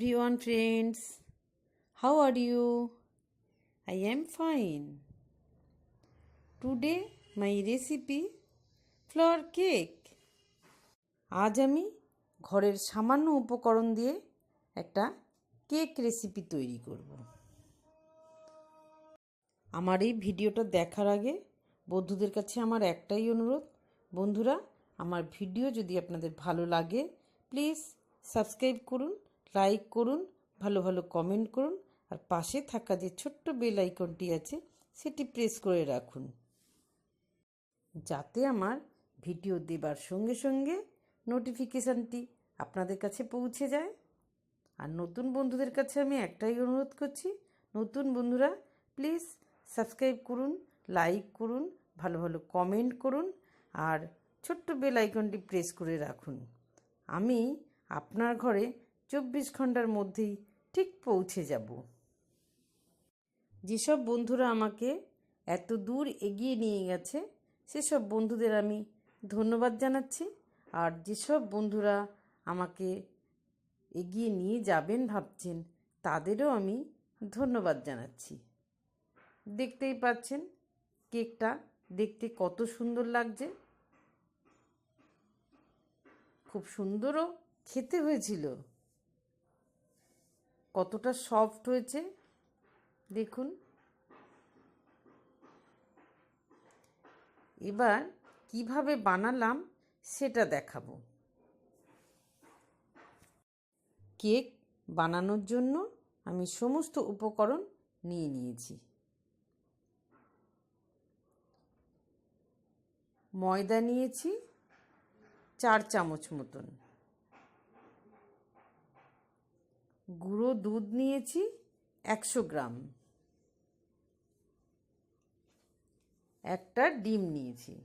everyone, friends. How are you? I am fine. Today, my recipe flour cake. আজ আমি ঘরের সামান্য উপকরণ দিয়ে একটা কেক রেসিপি তৈরি করব আমার এই ভিডিওটা দেখার আগে বন্ধুদের কাছে আমার একটাই অনুরোধ বন্ধুরা আমার ভিডিও যদি আপনাদের ভালো লাগে প্লিজ সাবস্ক্রাইব করুন লাইক করুন, ভালো ভালো কমেন্ট করুন, আর পাশে থাকা যে ছোট্ট বেল আইকনটি আছে, সেটি প্রেস করে রাখুন। যাতে আমার ভিডিও দেবার সঙ্গে সঙ্গে নোটিফিকেশানটি আপনাদের কাছে পৌঁছে যায়। আর নতুন বন্ধুদের কাছে আমি একটাই অনুরোধ করছি, নতুন বন্ধুরা প্লিজ সাবস্ক্রাইব করুন লাইক করুন, ভালো ভালো কমেন্ট করুন, আর ছোট্ট বেল আইকনটি প্রেস করে রাখুন। আমি আপনার ঘরে চব্বিশ ঘণ্টার মধ্যেই ঠিক পৌঁছে যাব। যেসব বন্ধুরা আমাকে এত দূর এগিয়ে নিয়ে গেছে, সেসব বন্ধুদের আমি ধন্যবাদ জানাচ্ছি। আর যেসব বন্ধুরা আমাকে এগিয়ে নিয়ে যাবেন ভাবছেন, তাদেরও আমি ধন্যবাদ জানাচ্ছি। দেখতেই পাচ্ছেন, কেকটা দেখতে কত সুন্দর লাগছে। খুব সুন্দরও খেতে হয়েছিল। কতটা সফট হয়েছে, দেখুন। এবার কীভাবে বানালাম সেটা দেখাবো। কেক বানানোর জন্য আমি সমস্ত উপকরণ নিয়ে নিয়েছি। ময়দা নিয়েছি চার চামচ মতন। গুঁড়ো দুধ নিয়েছি একশো গ্রাম। একটা ডিম নিয়েছি।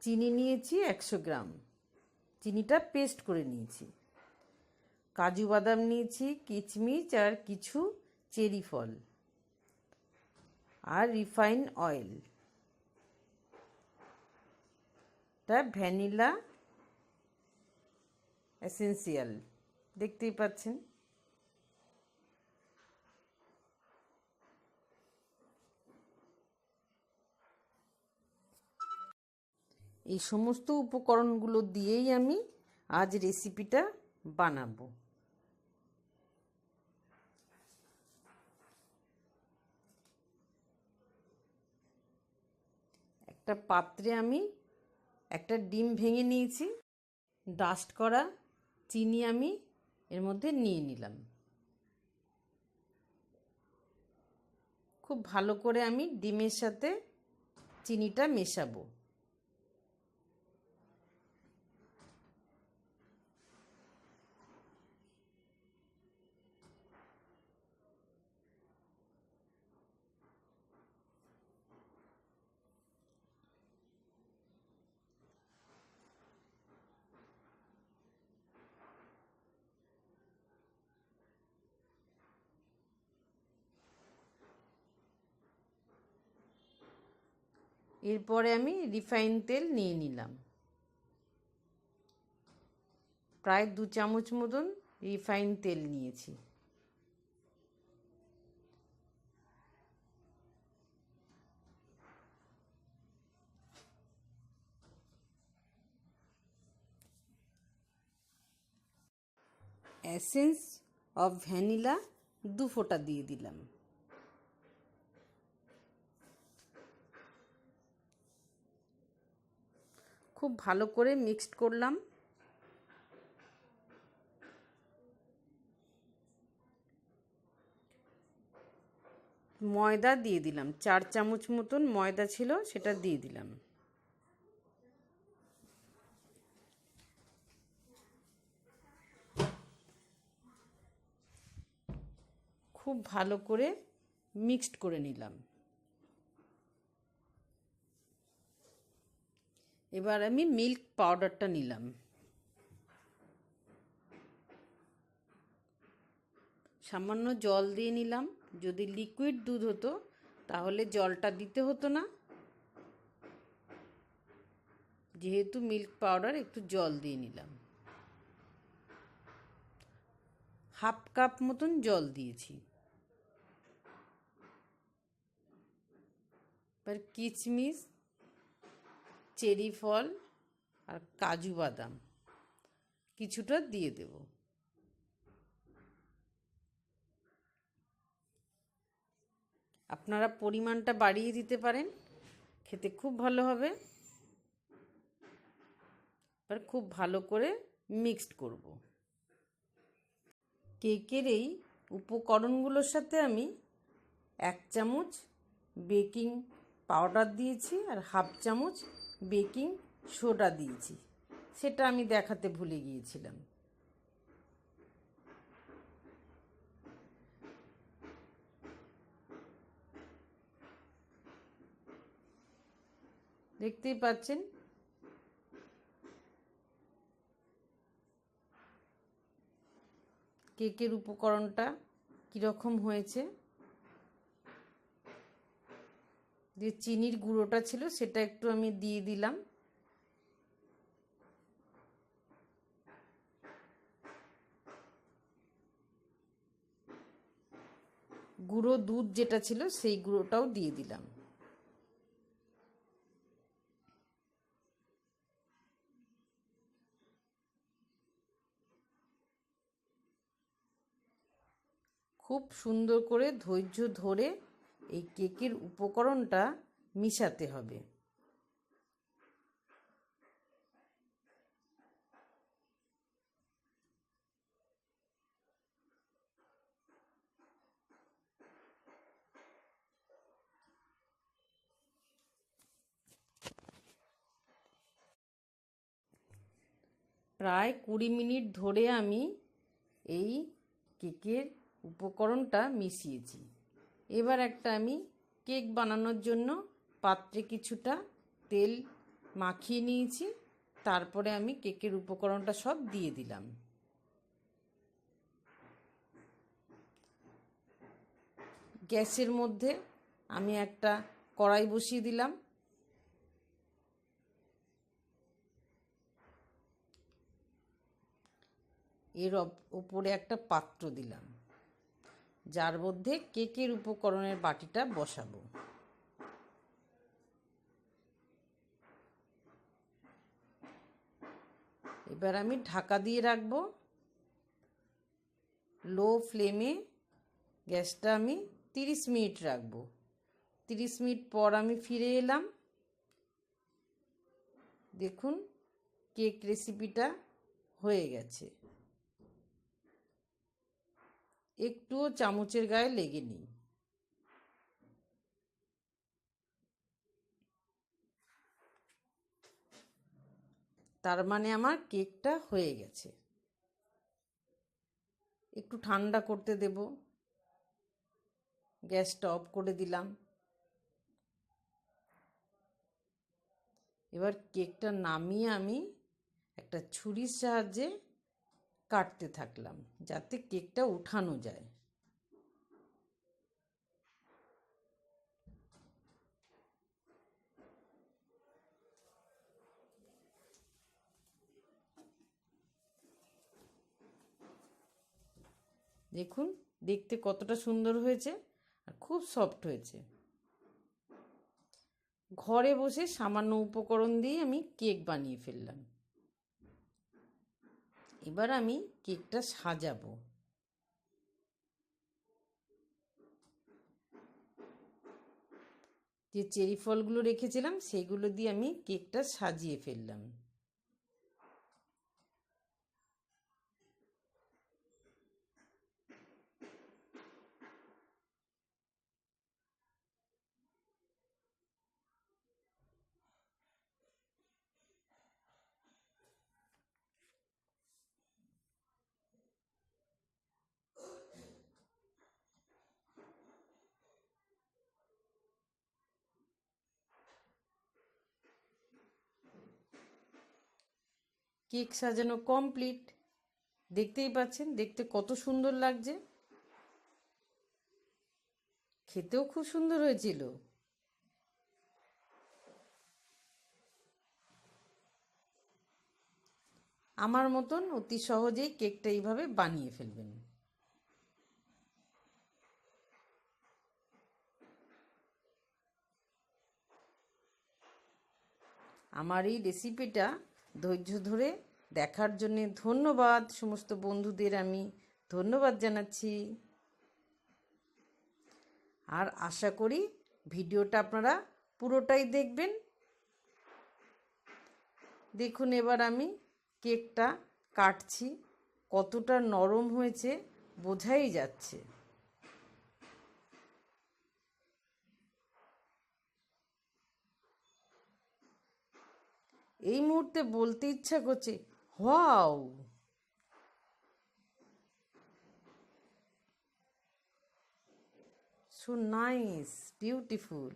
চিনি নিয়েছি একশো গ্রাম। চিনিটা পেস্ট করে নিয়েছি। কাজু বাদাম নিয়েছি, কিচমিচ আর কিছু চেরি ফল আর রিফাইন অয়েল। টা ভ্যানিলা এসেন্সিয়াল দেখতেই পাচ্ছেন। এই সমস্ত উপকরণগুলো দিয়েই আমি আজ রেসিপিটা বানাবো। একটা পাত্রে আমি একটা ডিম ভেঙে নিয়েছি। ডাস্ট করা চিনি আমি এর মধ্যে নিয়ে নিলাম। খুব ভালো করে আমি ডিমের সাথে চিনিটা মেশাবো। এরপরে আমি রিফাইন তেল নিয়ে নিলাম। প্রায় দু চামচ মতন রিফাইন তেল নিয়েছি। অ্যাসেন্স অফ ভ্যানিলা দু ফোঁটা দিয়ে দিলাম। খুব ভালো করে মিক্সড করলাম। ময়দা দিয়ে দিলাম। চার চামচ মতন ময়দা ছিল, সেটা দিয়ে দিলাম। খুব ভালো করে মিক্সড করে নিলাম। এবার আমি মিল্ক পাউডারটা নিলাম। সামান্য জল দিয়ে নিলাম। যদি লিকুইড দুধ হতো, তাহলে জলটা দিতে হতো না। যেহেতু মিল্ক পাউডার একটু জল দিয়ে নিলাম। হাফ কাপ মতন জল দিয়েছি। এবার কিচমিচ চেরি ফল আর কাজু বাদাম। কিছুটা দিয়ে দেব। আপনারা পরিমাণটা বাড়িয়ে দিতে পারেন। খেতে খুব ভালো হবে। এবার খুব ভালো করে মিক্সড করব। কেকের এই উপকরণগুলোর সাথে আমি এক চামচ বেকিং পাউডার দিয়েছি আর হাফ চামচ বেকিং সোডা দিয়েছি। সেটা আমি দেখাতে ভুলে গিয়েছিলাম। দেখতেই পাচ্ছেন? কেকের উপকরণটা কীরকম হয়েছে? যে চিনির গুঁড়োটা ছিল সেটা একটু আমি দিয়ে দিলাম। গুঁড়ো দুধ যেটা ছিল সেই গুঁড়োটাও দিয়ে দিলাম। খুব সুন্দর করে ধৈর্য ধরে এই কেকের উপকরণটা মিশাতে হবে। প্রায় কুড়ি মিনিট ধরে আমি এই কেকের উপকরণটা মিশিয়েছি। এবার একটা আমি কেক বানানোর জন্য পাত্রে কিছুটা তেল মাখিয়ে নিয়েছি। তারপরে আমি কেকের উপকরণটা সব দিয়ে দিলাম। গ্যাসের মধ্যে আমি একটা কড়াই বসিয়ে দিলাম। এর ওপরে একটা পাত্র দিলাম। যার মধ্যে কেকের উপকরণের বাটিটা বসাবো। এবার আমি ঢাকা দিয়ে রাখব। লো ফ্লেমে গ্যাসটা আমি তিরিশ মিনিট রাখব। তিরিশ মিনিট পর আমি ফিরে এলাম। দেখুন, কেক রেসিপিটা হয়ে গেছে। একটুও চামচের গায়ে লেগে নেই। তার মানে আমার কেকটা হয়ে গেছে। একটু ঠান্ডা করতে দেব। গ্যাসটা অফ করে দিলাম। এবার কেকটা নামিয়ে আমি একটা ছুরির সাহায্যে কাটতে থাকলাম, যাতে কেকটা উঠানো যায়। দেখুন, দেখতে কতটা সুন্দর হয়েছে আর খুব সফট হয়েছে। ঘরে বসে সামান্য উপকরণ দিয়ে আমি কেক বানিয়ে ফেললাম। এবার আমি কেকটা সাজাবো। যে চেরি ফলগুলো রেখেছিলাম সেগুলো দিয়ে আমি কেকটা সাজিয়ে ফেললাম। কেক সাজানো কমপ্লিট দেখতেই পাচ্ছেন, দেখতে কত সুন্দর লাগছে। খেতেও খুব সুন্দর হয়েছিল। আমার মতন অতি সহজেই কেকটা এইভাবে বানিয়ে ফেলবেন। আমার এই রেসিপিটা ধৈর্য ধরে দেখার জন্যে ধন্যবাদ। সমস্ত বন্ধুদের আমি ধন্যবাদ জানাচ্ছি। আর আশা করি ভিডিওটা আপনারা পুরোটাই দেখবেন। দেখুন এবার আমি কেকটা কাটছি। কতটা নরম হয়েছে বোঝাই যাচ্ছে। এই মুহূর্তে বলতে ইচ্ছা করছে ওয়াও! So nice beautiful